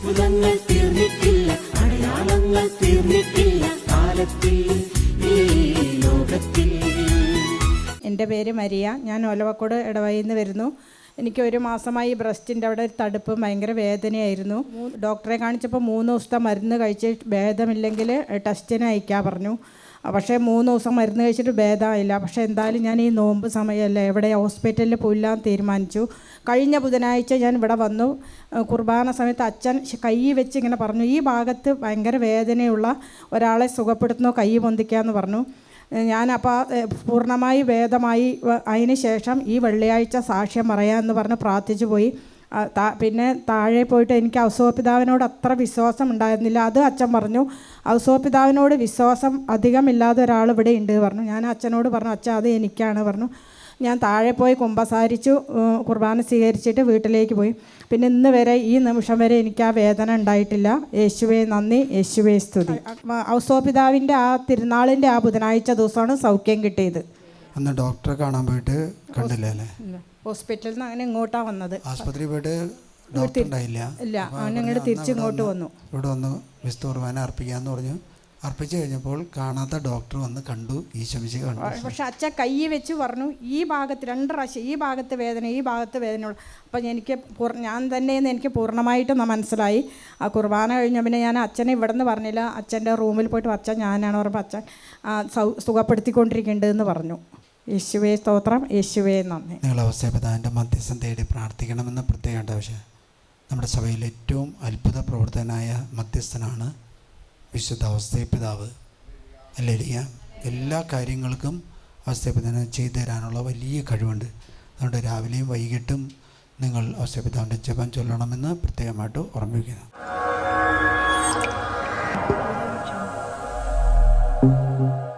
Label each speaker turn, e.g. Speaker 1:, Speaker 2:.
Speaker 1: അത്ഭുതങ്ങൾ തീർന്നിട്ടില്ല അടയാളങ്ങൾ തീർന്നിട്ടില്ല കാലത്തിൽ ഈ ലോകത്തിൽ.
Speaker 2: എന്റെ പേര് മരിയ ഞാൻ ഒലവക്കോട് ഇടവയിൽ നിന്ന് വരുന്നു. എനിക്ക് ഒരു മാസമായി ബ്രസ്റ്റിന്റെ അവിടെ ഒരു തടുപ്പ് ഭയങ്കര വേദനയായിരുന്നു. ഡോക്ടറെ കാണിച്ചപ്പോൾ മൂന്ന് ദിവസത്തെ മരുന്ന് കഴിച്ച് ഭേദമില്ലെങ്കിൽ ടെസ്റ്റിന് അയക്കാൻ പറഞ്ഞു. പക്ഷേ മൂന്ന് ദിവസം മരുന്ന് കഴിച്ചിട്ട് ഭേദമായില്ല. പക്ഷേ എന്തായാലും ഞാൻ ഈ നോമ്പ് സമയമല്ലേ എവിടെ ഹോസ്പിറ്റലിൽ പോയില്ലാൻ തീരുമാനിച്ചു. കഴിഞ്ഞ ബുധനാഴ്ച ഞാൻ ഇവിടെ വന്നു. കുർബാന സമയത്ത് അച്ഛൻ കൈ വെച്ച് ഇങ്ങനെ പറഞ്ഞു ഈ ഭാഗത്ത് ഭയങ്കര വേദനയുള്ള ഒരാളെ സുഖപ്പെടുത്തുന്നു കൈ പൊന്തിക്കാന്ന് പറഞ്ഞു. ഞാൻ അപ്പോൾ പൂർണമായി വേദമായി അതിന് ശേഷം ഈ വെള്ളിയാഴ്ച സാക്ഷ്യം പറയാമെന്ന് പറഞ്ഞ് പ്രാർത്ഥിച്ചു പോയി. പിന്നെ താഴെ പോയിട്ട് എനിക്ക് ഔസോപിതാവിനോട് അത്ര വിശ്വാസം ഉണ്ടായിരുന്നില്ല. അത് അച്ഛൻ പറഞ്ഞു ഔസോപിതാവിനോട് വിശ്വാസം അധികമില്ലാതെ ഒരാൾ ഇവിടെ ഉണ്ട് പറഞ്ഞു. ഞാൻ അച്ഛനോട് പറഞ്ഞു അച്ഛൻ അത് എനിക്കാണ് പറഞ്ഞു. ഞാൻ താഴെ പോയി കുമ്പസാരിച്ചു കുർബാന സ്വീകരിച്ചിട്ട് വീട്ടിലേക്ക് പോയി. പിന്നെ ഇന്ന് വരെ ഈ നിമിഷം വരെ എനിക്ക് ആ വേദന ഉണ്ടായിട്ടില്ല. യേശുവേ നന്ദി. യേശുവേ സ്തുതി. ഔസോപിതാവിന്റെ ആ തിരുനാളിന്റെ ആ ബുധനാഴ്ച ദിവസമാണ് സൗഖ്യം കിട്ടിയത്.
Speaker 3: അന്ന് ഡോക്ടറെ കാണാൻ പോയിട്ട് കണ്ടില്ല അല്ലേ?
Speaker 2: ഹോസ്പിറ്റലിൽ നിന്ന് അങ്ങനെ ഇങ്ങോട്ടാ വന്നത്.
Speaker 3: ആസ്പത്രി പോയിട്ട് ഡോക്ടർ ഉണ്ടായില്ല.
Speaker 2: ഇല്ല. അവൻ
Speaker 3: പറഞ്ഞു,
Speaker 2: ഇങ്ങോട്ട്
Speaker 3: "അന്ന്
Speaker 2: തിരിച്ച്
Speaker 3: ഇവിടെ
Speaker 2: ഇങ്ങോട്ട്
Speaker 3: വന്ന്. ഇവിടെ വന്ന് വിശുദ്ധ കുർബാന അർപ്പിക്കാന്ന് പറഞ്ഞു. അർപ്പിച്ചു കഴിഞ്ഞപ്പോൾ കാണാത്ത ഡോക്ടർ വന്ന് കണ്ടു. ഈ ശമിച്ച് കണ്ടു.
Speaker 2: പക്ഷെ അച്ഛ കൈ വെച്ച് പറഞ്ഞു ഈ ഭാഗത്ത് രണ്ട് പ്രാവശ്യം ഈ ഭാഗത്ത് വേദന ഈ ഭാഗത്ത് വേദന അപ്പം എനിക്ക് ഞാൻ തന്നെയെന്ന് എനിക്ക് പൂർണമായിട്ടും മനസ്സിലായി. ആ കുർബാന കഴിഞ്ഞ പിന്നെ ഞാൻ അച്ഛനെ ഇവിടെ നിന്ന് പറഞ്ഞില്ല. അച്ഛന്റെ റൂമിൽ പോയിട്ട് അച്ഛൻ ഞാനാണ് പറഞ്ഞപ്പോൾ അച്ഛൻ സുഖപ്പെടുത്തിക്കൊണ്ടിരിക്കുന്നുണ്ട് എന്ന് പറഞ്ഞു. യേശുവേ സ്തോത്രം. യേശുവേ നന്ദി.
Speaker 3: നിങ്ങൾ അവസ്ഥപിതാവിന്റെ മധ്യസ്ഥം തേടി പ്രാർത്ഥിക്കണമെന്ന് പ്രത്യേകമുണ്ട് ആവശ്യം നമ്മുടെ സഭയിൽ ഏറ്റവും അത്ഭുത പ്രവർത്തനായ മധ്യസ്ഥനാണ് വിശുദ്ധ അവസ്ഥപിതാവ് അല്ലേലിയ എല്ലാ കാര്യങ്ങൾക്കും അവസ്ഥപിതാവിനെ ചെയ്തു തരാനുള്ള വലിയ കഴിവുണ്ട്. അതുകൊണ്ട് രാവിലെയും വൈകിട്ടും നിങ്ങൾ അവസ്ഥപിതാവിന്റെ ജപം ചൊല്ലണമെന്ന് പ്രത്യേകമായിട്ട് ഓർമ്മിപ്പിക്കുന്നു. Thank you